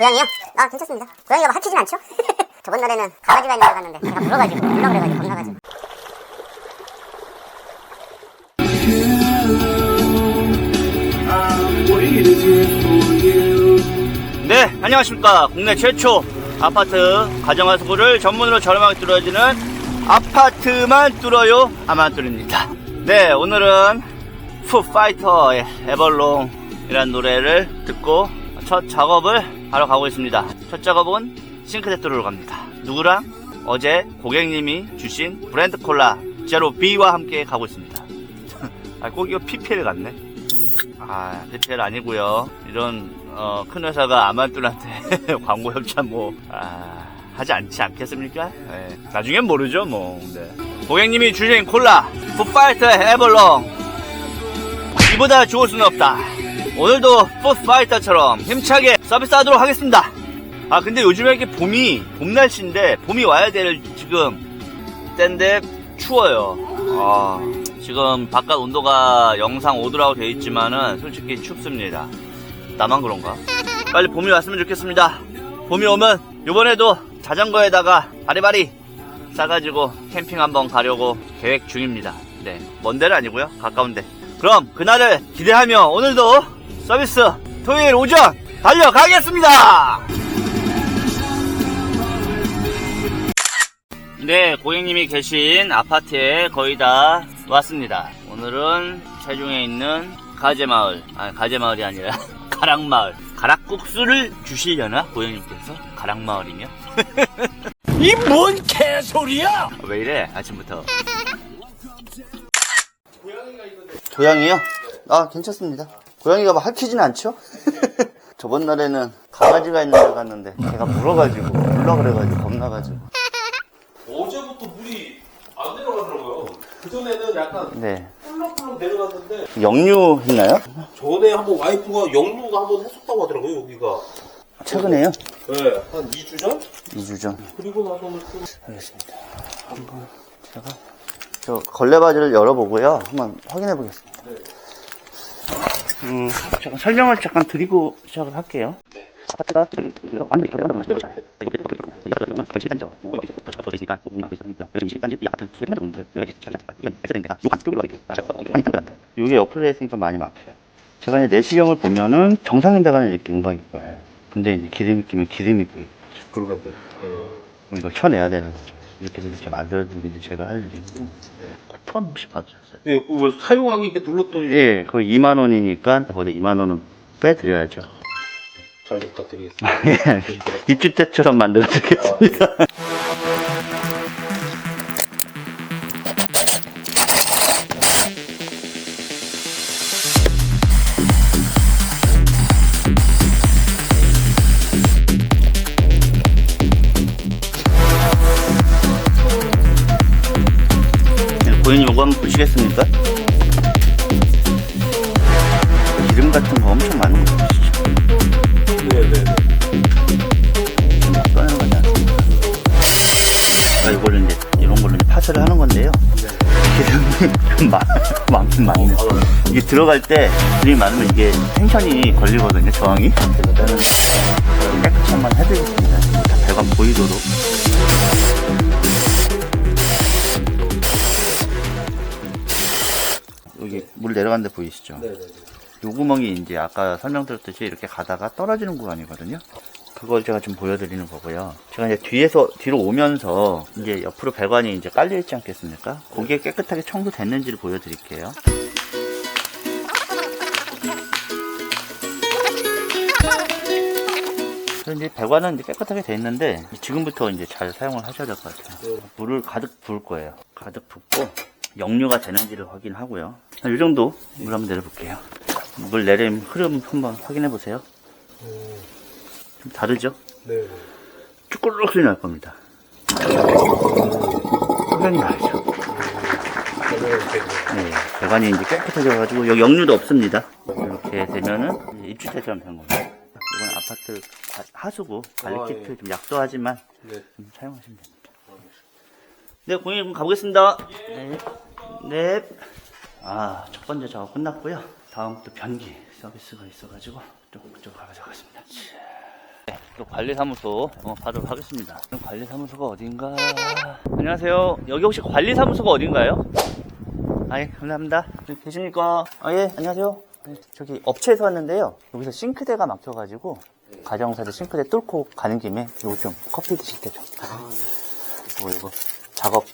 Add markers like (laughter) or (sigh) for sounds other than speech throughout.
고양이요? 아 괜찮습니다. 고양이가 막 핥히진 않죠? (laughs) 저번 날에는 강아지가 있는 데 갔는데 제가 물어가지고 물러 그래가지고 겁나가지고. 네, 안녕하십니까. 국내 최초 아파트 가정하수구를 전문으로 저렴하게 뚫어지는 아파트만 뚫어요 아마뚫입니다. 네, 오늘은 푸파이터의 에벌롱이라는 노래를 듣고 첫 작업을 하러 가고 있습니다. 첫 작업은 싱크대 뚫으러 갑니다. 누구랑? 어제 고객님이 주신 브랜드 콜라 제로 B와 함께 가고 있습니다. (laughs) 아, 꼭 이거 PPL 같네. 아, PPL 아니고요. 이런 어, 큰 회사가 아만뚜한테 (laughs) 광고 협찬 뭐 아, 하지 않지 않겠습니까? 네. 나중엔 모르죠, 뭐. 네. 고객님이 주신 콜라 풋파이터 에벌롱 이보다 좋을 수는 없다. 오늘도 풋파이터처럼 힘차게 서비스하도록 하겠습니다. 아 근데 요즘에 이렇게 봄이 봄 날씨인데 봄이 와야 될 지금 때인데 추워요. 아, 지금 바깥 온도가 영상 5도라고 되어 있지만은 솔직히 춥습니다. 나만 그런가? 빨리 봄이 왔으면 좋겠습니다. 봄이 오면 요번에도 자전거에다가 바리바리 싸가지고 캠핑 한번 가려고 계획 중입니다. 네, 먼 데는 아니고요. 가까운 데. 그럼 그날을 기대하며 오늘도 서비스 토요일 오전 달려가겠습니다. 네, 고객님이 계신 아파트에 거의 다 왔습니다. 오늘은 체중에 있는 가재마을, 아, 가재마을이 아니라 (laughs) 가락마을. 가락국수를 주시려나? 고객님께서? 가락마을이면? (laughs) 이뭔 개소리야! 왜 이래, 아침부터? (laughs) 고양이요? 아, 괜찮습니다. 고양이가 막 핥히진 않죠? (laughs) 저번 날에는 강아지가 있는 데 갔는데, 걔가 물어가지고, 물러 그래가지고, 겁나가지고. 어제부터 물이 안 내려가더라고요. 그전에는 약간 네. 꿀렁꿀렁 내려갔는데, 역류 했나요? 전에 한번 와이프가 영루가 한번 했었다고 하더라고요, 여기가. 최근에요? 네, 한 2주 전? 2주 전. 그리고 나서는 또. 알겠습니다. 한번 제가 저 걸레바지를 열어보고요. 한번 확인해 보겠습니다. 음, 잠깐 설명을 잠깐 드리고 시작을 할게요. 완전히 있으니까 정도 이건 데가 쪽으로 이렇게 많이 튼튼한데 이게 옆으로 했으니까 많이 막혀요. 제가 이제 내시경을 보면은 정상인데가는 이렇게 음각이 있어요. 근데 이제 기름이 끼면 기름이 끼고 그러던데. 이거 켜내야 되는 거죠. 이렇게 이렇게 만들어주고 이제 제가 할 일이고. 쿠폰 혹시 받으셨어요? 네, 그거 사용하기 이렇게 눌렀더니 예, 거의 2만 원이니까 거기 2만 원은 빼드려야죠. 잘 부탁드리겠습니다. (laughs) 예, 입주 때처럼 만들어드리겠습니다. 고객님 이거 한번 보시겠습니까? 기름 같은 거 엄청 많은 거 보시죠. 네네네. 막 꺼내는 거지 않습니까? 아, 이거를 이제, 이런 걸로 이제 파쇄를 하는 건데요. 기름이 좀 (laughs) 많, 많긴 많네. 이게 들어갈 때 기름이 많으면 이게 텐션이 걸리거든요, 저항이. 일단은 깨끗이 한번 해드리겠습니다. 다 배관 보이도록. 물 내려가는 데 보이시죠? 네네네. 요 구멍이 이제 아까 설명드렸듯이 이렇게 가다가 떨어지는 구간이거든요. 그걸 제가 좀 보여드리는 거고요. 제가 이제 뒤에서 뒤로 오면서 이제 옆으로 배관이 이제 깔려 있지 않겠습니까? 거기에 깨끗하게 청소됐는지를 보여드릴게요. 이제 배관은 이제 깨끗하게 돼 있는데 지금부터 이제 잘 사용을 하셔야 될 것 같아요. 물을 가득 부을 거예요. 가득 붓고 역류가 되는지를 확인하고요. 이 정도 물 한번 내려볼게요. 물 내림 흐름 한번 확인해 보세요. 좀 다르죠? 네. 쭈꾸룩 소리 날 겁니다. 소변이 나죠. 네, 배관이 이제 깨끗해져가지고 여기 역류도 없습니다. 이렇게 되면은 입주대처럼 된 겁니다. 이건 아파트 과- 하수구 관리키트 아, 예. 좀 약소하지만 네. 좀 사용하시면 됩니다. 네, 고객님 가보겠습니다. 네. 네. 아, 첫 번째 작업 끝났고요. 다음 또 변기 서비스가 있어가지고 좀 그쪽 가보겠습니다. 네, 또 관리사무소 영업하도록 하겠습니다. 그럼 관리사무소가 어딘가? 안녕하세요. 여기 혹시 관리사무소가 어딘가요? 아, 예, 감사합니다. 여기 계십니까? 아, 예, 안녕하세요. 네, 저기 업체에서 왔는데요. 여기서 싱크대가 막혀가지고, 가정사도 싱크대 뚫고 가는 김에 요거 좀 커피 드실 때 좀. 이거, 이거 작업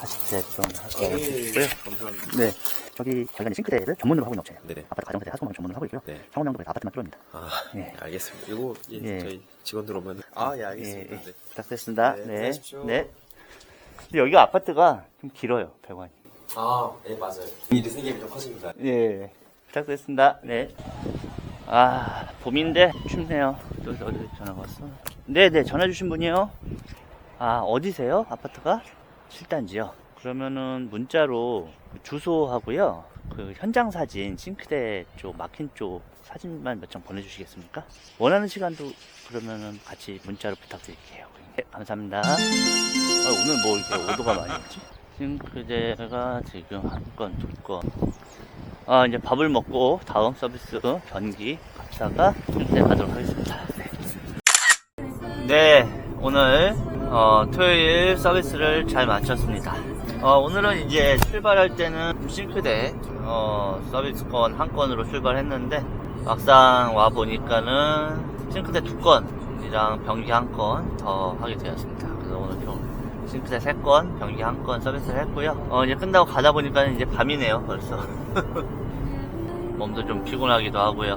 하실 때좀 할게요. 네. 감사합니다. 네. 저기 저희가 이제 싱크대를 전문으로 하고 있는 업체예요. 네네. 아파트 가정세대 하수공을 전문으로 하고 있고요. 네. 창원명동에서 아파트만 뚫어입니다. 아, 예. 알겠습니다. 이거 예, 예. 저희 직원들 오면 아, 예, 알겠습니다. 예, 예. 네. 부탁드리겠습니다. 네, 네. 들어가십시오. 네. 근데 여기가 아파트가 좀 길어요, 배관이. 아, 예, 맞아요. 일이 좀 커집니다. 예. 부탁드리겠습니다. 네. 아, 봄인데 춥네요. 또 어디 전화가 왔어? 네 네, 전화 주신 분이요? 아, 어디세요? 아파트가? 7단지요. 그러면은 문자로 그 주소하고요. 그 현장 사진, 싱크대 쪽, 막힌 쪽 사진만 몇 장 보내주시겠습니까? 원하는 시간도 그러면은 같이 문자로 부탁드릴게요. 네, 감사합니다. 아, 오늘 뭐 이렇게 오도가 많이 있지? 싱크대가 지금 한 건, 두 건. 아, 이제 밥을 먹고 다음 서비스 변기 갑사가 실행하도록 하겠습니다. 네. 네, 오늘 어, 토요일 서비스를 잘 마쳤습니다. 어, 오늘은 이제 출발할 때는 싱크대 어, 서비스건 한 건으로 출발했는데 막상 와 보니까는 싱크대 두 건이랑 변기 한 건 더 하게 되었습니다. 그래서 오늘 좀 싱크대 세 건, 변기 한 건 서비스를 했고요. 어, 이제 끝나고 가다 보니까 이제 밤이네요, 벌써. (laughs) 몸도 좀 피곤하기도 하고요.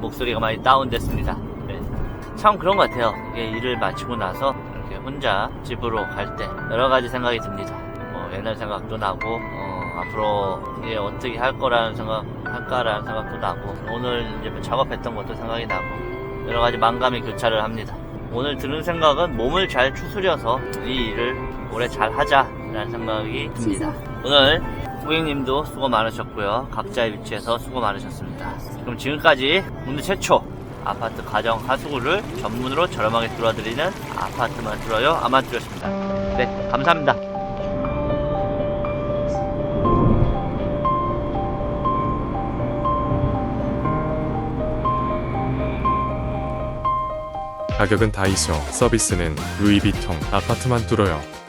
목소리가 많이 다운됐습니다. 네. 참 그런 것 같아요. 이게 일을 마치고 나서 혼자 집으로 갈 때 여러 가지 생각이 듭니다. 뭐 옛날 생각도 나고 어, 앞으로 이게 어떻게 할 거라는 생각 할까라는 생각도 나고 오늘 이제 뭐 작업했던 것도 생각이 나고 여러 가지 만감의 교차를 합니다. 오늘 드는 생각은 몸을 잘 추스려서 이 일을 오래 잘 하자라는 생각이 듭니다. 오늘 고객님도 수고 많으셨고요. 각자의 위치에서 수고 많으셨습니다. 그럼 지금까지 국내 최초 아파트 가정 하수구를 전문으로 저렴하게 뚫어드리는 아파트만 뚫어요 아마뚫었습니다. 네, 감사합니다. 가격은 다이소, 서비스는 루이비통, 아파트만 뚫어요.